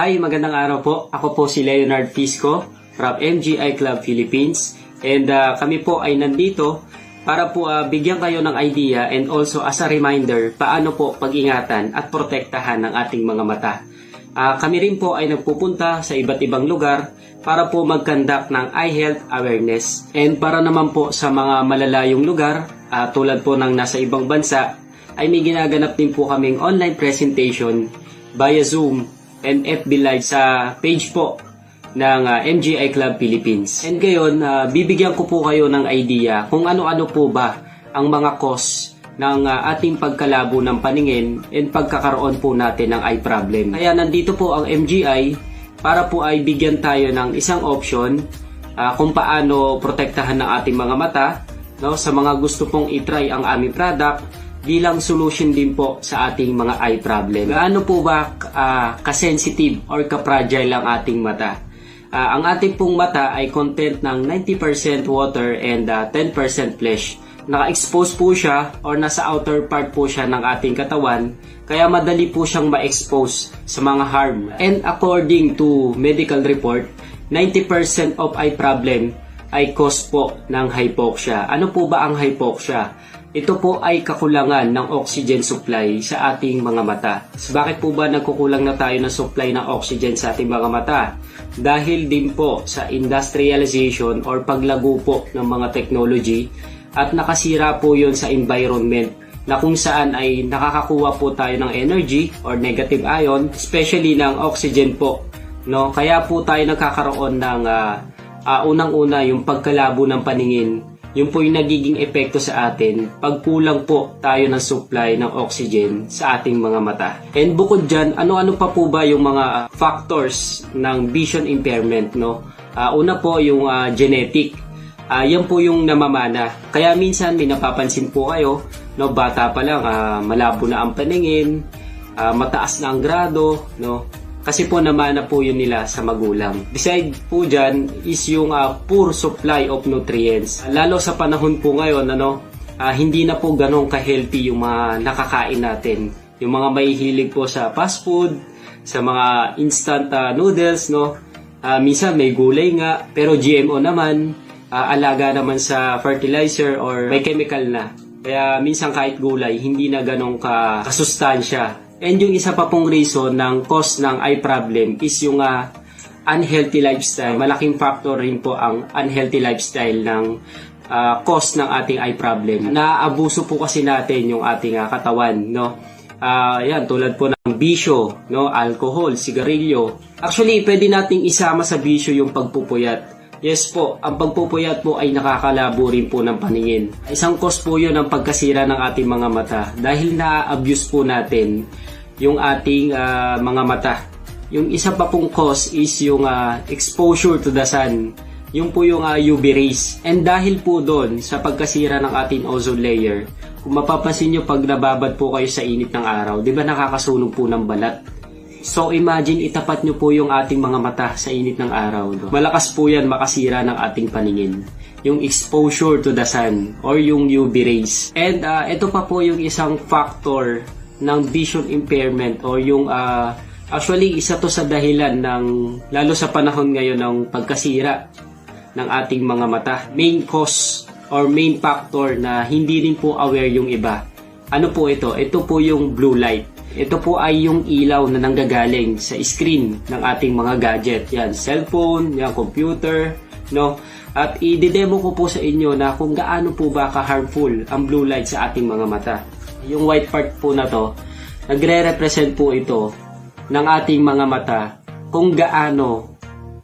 Hi, magandang araw po. Ako po si Leonard Pisco from MGI Club Philippines. And ah, kami po ay nandito para po ah, bigyan kayo ng idea and also as a reminder paano po pag-ingatan at protektahan ng ating mga mata. Ah, kami rin po ay nagpupunta sa iba't ibang lugar para po mag-conduct ng eye health awareness. And para naman po sa mga malalayong lugar, ah, tulad po ng nasa ibang bansa, ay may ginaganap din po kaming online presentation via Zoom and FB Live sa page po ng ah, MGI Club Philippines. And ngayon, ah, bibigyan ko po kayo ng idea kung ano-ano po ba ang mga cause ng ah, ating pagkalabo ng paningin and pagkakaroon po natin ng eye problem. Kaya nandito po ang MGI para po ay bigyan tayo ng isang option ah, kung paano protektahan ng ating mga mata no, sa mga gusto pong itry ang aming product bilang solution din po sa ating mga eye problem. Gaano po ba ah, kasensitive or ka-fragile ang ating mata? Ah, ang ating pong mata ay content ng 90% water and ah, 10% flesh. Naka-expose po siya or nasa outer part po siya ng ating katawan kaya madali po siyang ma-expose sa mga harm. And according to medical report, 90% of eye problem ay cause po ng hypoxia. Ano po ba ang hypoxia? Ito po ay kakulangan ng oxygen supply sa ating mga mata. Bakit po ba nagkukulang na tayo ng supply ng oxygen sa ating mga mata? Dahil din po sa industrialization or paglago po ng mga technology at nakasira po yon sa environment na kung saan ay nakakakuha po tayo ng energy or negative ion, especially ng oxygen po. No? Kaya po tayo nagkakaroon ng ah, ah, unang-una yung pagkalabo ng paningin yun po yung nagiging epekto sa atin pag kulang po tayo ng supply ng oxygen sa ating mga mata. And bukod dyan, ano-ano pa po ba yung mga ah, factors ng vision impairment? No? Ah, una po yung ah, genetic. Ah, yan po yung namamana. Kaya minsan may napapansin po kayo, no, bata pa lang, ah, malabo na ang paningin, ah, mataas na ang grado, no? Kasi po namana po yun nila sa magulang. Beside po dyan is yung ah, poor supply of nutrients. Lalo sa panahon po ngayon, ano, ah, hindi na po ganong ka-healthy yung mga nakakain natin. Yung mga may hilig po sa fast food, sa mga instant ah, noodles, no? Ah, minsan may gulay nga, pero GMO naman, ah, alaga naman sa fertilizer or may chemical na. Kaya minsan kahit gulay, hindi na ganong ka kasustansya. And yung isa pa pong reason ng cause ng eye problem is yung ah, unhealthy lifestyle. Malaking factor rin po ang unhealthy lifestyle ng ah, cause ng ating eye problem. Naabuso po kasi natin yung ating ah, katawan, no? Ah, yan, tulad po ng bisyo, no? Alcohol, sigarilyo. Actually, pwede nating isama sa bisyo yung pagpupuyat. Yes po, ang pagpupuyat po ay nakakalabo rin po ng paningin. Isang cause po yun ang pagkasira ng ating mga mata dahil na-abuse po natin yung ating ah, mga mata. Yung isa pa pong cause is yung ah, exposure to the sun. Yung po yung ah, UV rays. And dahil po doon sa pagkasira ng ating ozone layer, kung mapapansin nyo pag nababad po kayo sa init ng araw, di ba nakakasunog po ng balat? So imagine itapat nyo po yung ating mga mata sa init ng araw. Malakas po yan makasira ng ating paningin. Yung exposure to the sun or yung UV rays. And ah, ito pa po yung isang factor ng vision impairment or yung ah, actually isa to sa dahilan ng lalo sa panahon ngayon ng pagkasira ng ating mga mata. Main cause or main factor na hindi rin po aware yung iba. Ano po ito? Ito po yung blue light. Ito po ay yung ilaw na nanggagaling sa screen ng ating mga gadget. Yan, cellphone, yan, computer, no? At i-demo ko po sa inyo na kung gaano po ba ka-harmful ang blue light sa ating mga mata. Yung white part po na to, nagre-represent po ito ng ating mga mata kung gaano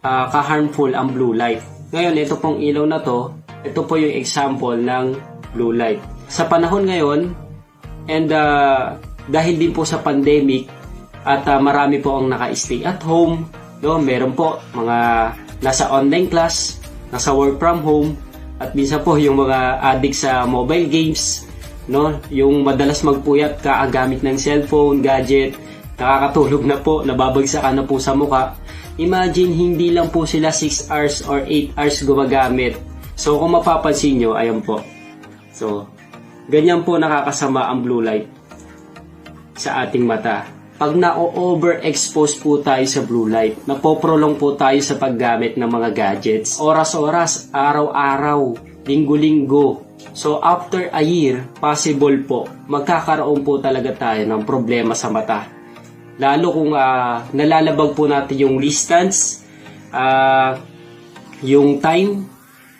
ah, ka-harmful ang blue light. Ngayon, ito pong ilaw na to, ito po yung example ng blue light. Sa panahon ngayon, and ah, dahil din po sa pandemic at ah, marami po ang naka-stay at home, no, meron po mga nasa online class, nasa work from home, at minsan po yung mga addict sa mobile games, no, yung madalas magpuyat kaagamit ng cellphone, gadget, nakakatulog na po, nababagsakan na po sa muka. Imagine, hindi lang po sila 6 hours or 8 hours gumagamit. So, kung mapapansin nyo, ayan po. So, ganyan po nakakasama ang blue light sa ating mata. pag na-overexpose po tayo sa blue light, napoprolong po tayo sa paggamit ng mga gadgets. Oras-oras, araw-araw, linggo-linggo. So after a year, possible po, magkakaroon po talaga tayo ng problema sa mata. Lalo kung ah, nalalabag po natin yung distance, ah, yung time,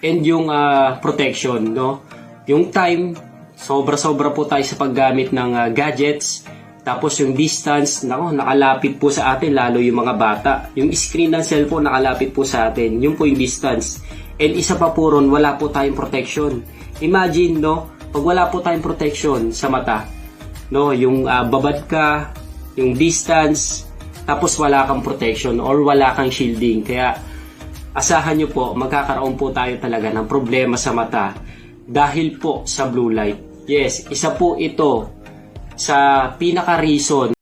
and yung ah, protection, no? Yung time, sobra-sobra po tayo sa paggamit ng ah, gadgets. Tapos yung distance, nako, nakalapit po sa atin, lalo yung mga bata. Yung screen ng cellphone nakalapit po sa atin. Yun po yung distance. And isa pa po ron, wala po tayong protection. Imagine, no? Pag wala po tayong protection sa mata, no? Yung ah, babad ka, yung distance, tapos wala kang protection or wala kang shielding. Kaya, asahan nyo po, magkakaroon po tayo talaga ng problema sa mata dahil po sa blue light. Yes, isa po ito sa pinaka-reason